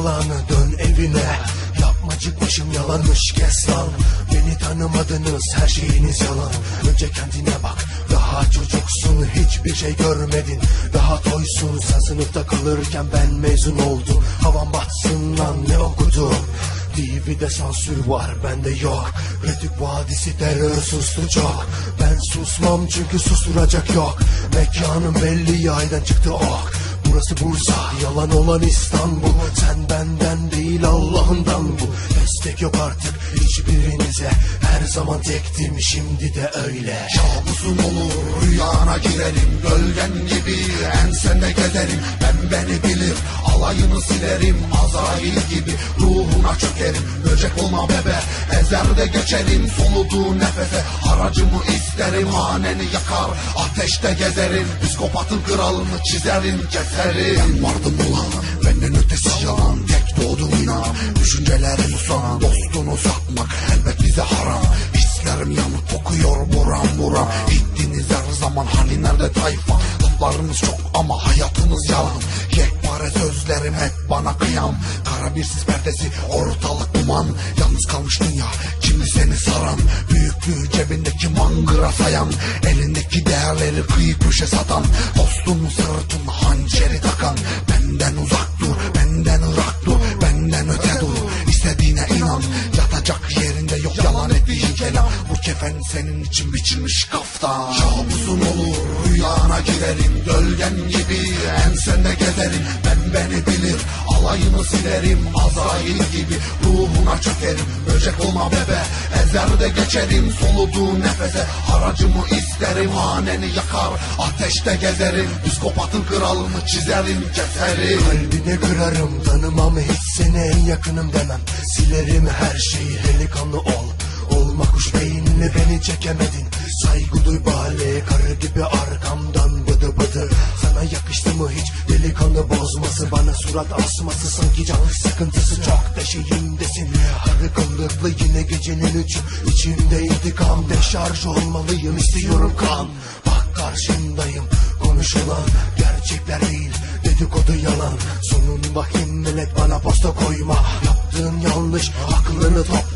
Kapalanı dön evine. Yapmacık başım yalanmış kes lan. Beni tanımadınız her şeyiniz yalan. Önce kendine bak daha çocuksun hiçbir şey görmedin. Daha toysun sen sınıfta kalırken ben mezun oldum. Havan batsın lan ne okudum? TV'de sansür var bende yok. Redik vadisi terör sustu çok. Ben susmam çünkü susturacak yok. Mekanım belli yaydan çıktı ok Burası Bursa yalan olan İstanbul. Sen benden değil Allah'ından bu. Destek yok artık hiçbirinize. Her zaman tektim şimdi de öyle. Kabusun olur rüyana girerim Gölgen gibi ensende gezerim Ben beni bilir alayını silerim Azrail gibi ruhuna çökerim. Böcek olma bebe ezer de geçerim Soluduğu nefese. Haracımı isterim Haneni yakar ateşte gezerim. Psikopatın kralını çizerim keserim. Ben vardım ulan benden ötesi yalan. Tek doğdum inan Düşüncelerim son dostunu satmak tayfa Laflarınız çok ama hayatınız yalan. Yekpare sözlerim hep bana kıyam. Kara bir sis perdesi ortalık duman. Yalnız kalmış dünya şimdi seni saran? Büyüklüğü cebindeki mangıra sayan. Elindeki değerleri kıyıp köşe satan. Dostun sırtına hançeri takan. Benden uzak dur benden ırak dur Benden öte dur. İstediğine inan Yatacak yerinde yok. Yalan ettiğin kelam. Bu kefen senin için biçilmiş kaftan girerim Gölgen gibi ensende gezerim. Ben beni bilir alayını silerim Azrail gibi ruhuna çökerim. Böcek olma bebe ezer de geçerim Soluduğu nefese. Haracımı isterim Haneni yakar ateşte gezerim. Psikopatın kralını çizerim keserim. Kalbine kırarım tanımam hiç seni en yakınım demem. Silerim her şeyi delikanlı ol Olma kuş beyinli beni çekemedin. Saygı duy bale karı gibi arkamdan bıdı bıdı. Sana yakıştı mı hiç? Delikanlı bozması Bana surat asması. Sanki can sıkıntısı çok deşeğimdesin Arı kıllıklı yine gecenin üçü içimde intikam Deşarj olmalıyım. İstiyorum kan. Bak karşındayım. Konuşulan gerçekler değil. Dedikodu yalan. Sonunda kim millet bana posta koyma. Yaptığın yanlış aklını topla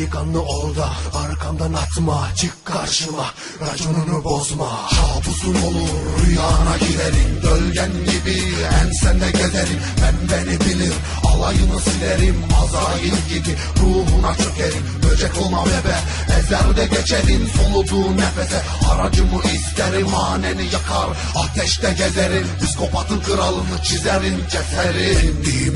Delikanlı ol da arkamdan atma Çık karşıma raconunu bozma. Kabusun olur rüyana girerim Gölgen gibi ensende gezerim. Ben beni bilir alayını silerim Azrail gibi ruhuna çökerim. Böcek olma bebe ezer geçerim Soluduğu nefese. Haracımı isterim Haneni yakar ateşte gezerim. Psikopatın kralını çizerim keserim. Bildiğim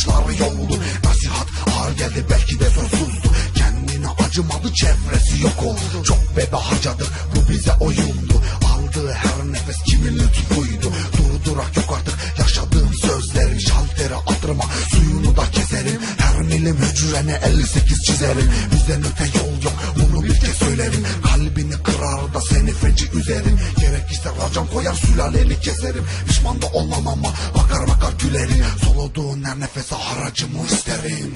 saçları yoldu. Nasihat ağır geldi belki de sözsüzdü Kendine acımadı çevresi yok oldu. Çok bebe harcadı hücrene 58 çizerim. Bizden öte yol yok bunu bir kez söylerim. Kalbini kırar da seni feci üzerim. Gerekirse racon koyar sülaleni keserim. Pişman da olmam ama bakar bakar gülerim. Soluduğun her nefese haracımı isterim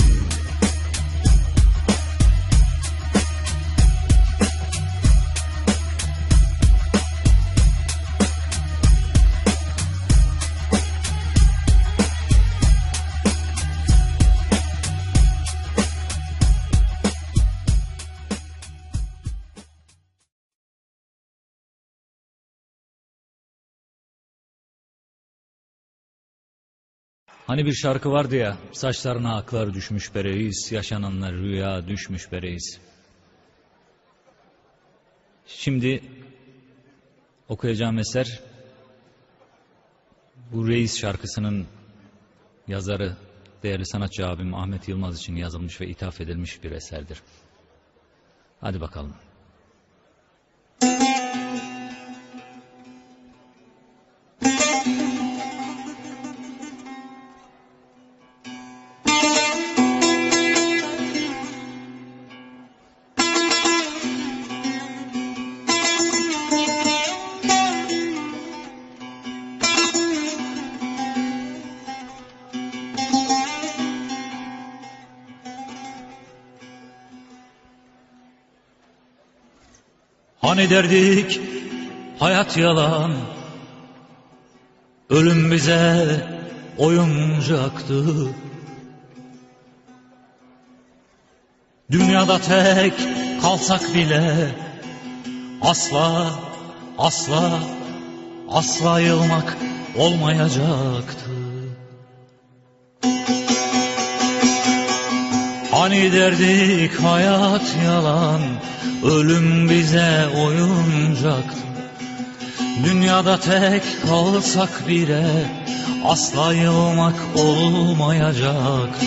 Hani bir şarkı vardı ya, saçlarına aklar düşmüş be reis, yaşananlar rüya düşmüş be reis. Şimdi okuyacağım eser, bu reis şarkısının yazarı, değerli sanatçı abim Ahmet Yılmaz için yazılmış ve ithaf edilmiş bir eserdir. Hadi bakalım. Hani derdik hayat yalan. Ölüm bize oyuncaktı. Dünyada tek kalsak bile Asla, asla, asla yılmak olmayacaktı Hani derdik hayat yalan. Ölüm bize oyuncaktı Dünyada tek kalsak bile Asla yılmak olmayacaktı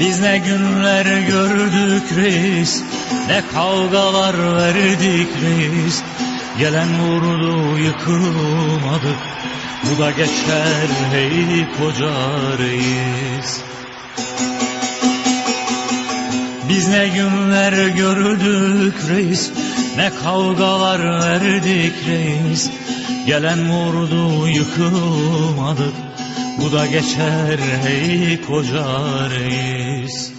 Biz ne günler gördük reis Ne kavgalar verdik reis Gelen vurdu yıkılmadı. Bu da geçer hey koca reis. Biz ne günler gördük reis Ne kavgalar verdik reis. Gelen vurdu yıkılmadı. Bu da geçer hey koca reis